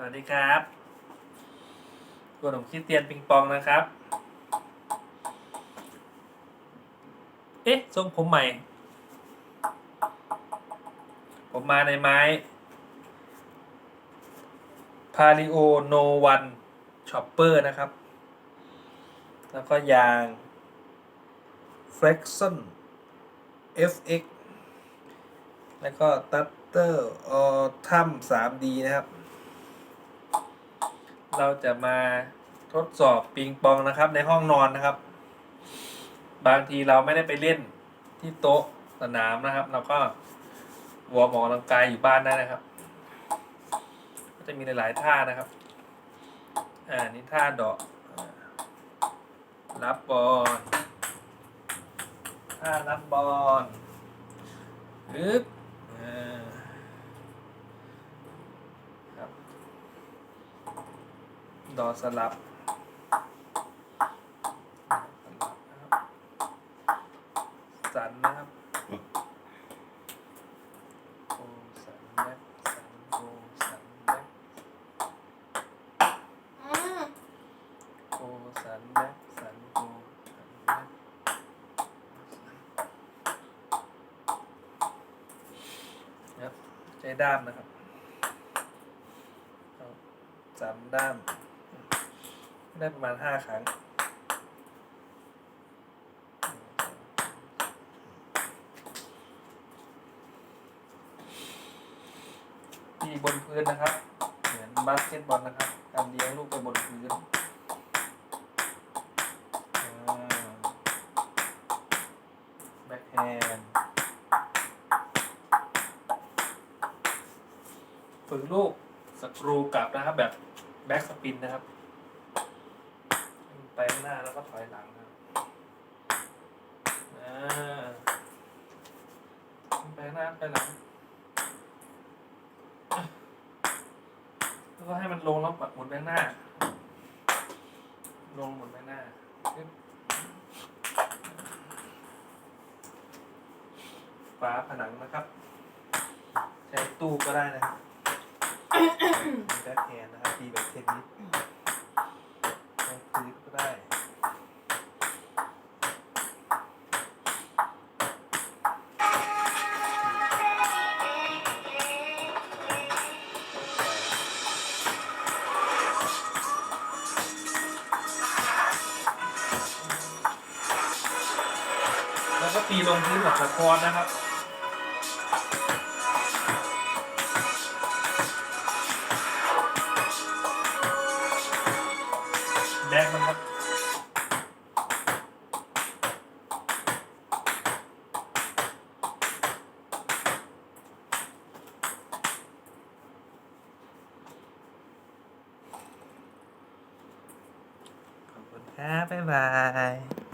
สวัสดีครับกวนผมคิดเตียนปิงปองนะครับ เอ๊ะ ทรงผมใหม่ ผมมาในไม้ p a l i o No One Chopper นะครับ แล้วก็ยาง Flexon FX แล้วก็ตัตเตอร์ออทัม 3D นะครับ เราจะมาทดสอบปิงปองนะครับ ในห้องนอนนะครับ บางทีเราไม่ได้ไปเล่นที่โต๊ะสนามนะครับ เราก็วอร์มออกกำลังกายอยู่บ้านได้นะครับ ก็จะมีหลาย ๆ ท่านะครับ อ่านี่ท่าดอกรับบอลท่ารับบอลฮึบอ่าครับ ดอสลับสันนะครับโกสันแบ็คสันโกสันแบ็คอืมโกสันแบ็คสันโกสันแบ็คครับใช้ด้ามนะครับสามด้าม ได้ประมาณห้าครั้ง ตีบนพื้นนะครับ เหมือนบาสเกตบอลนะครับ การเลี้ยงลูกไปบนพื้นแบ็คแฮนด์ฝึกลูกสกรูกลับนะครับแบบแบ็กสปินนะครับ ไปข้างหน้าแล้วก็ถอยหลังนะครับอไปข้างหน้าไปหลัง แล้วก็ให้มันลงแล้วแบบหมุนไปข้างหน้า ลงหมุนไปหน้าฝาผนังนะครับ ใช้ตู้ก็ได้นะครับแบ็คแฮนนะครับตีแบบเทนนิ ตีลงพื้นแบบสควอตนะครับแดงมันครับขอบคุณครับบ๊ายบาย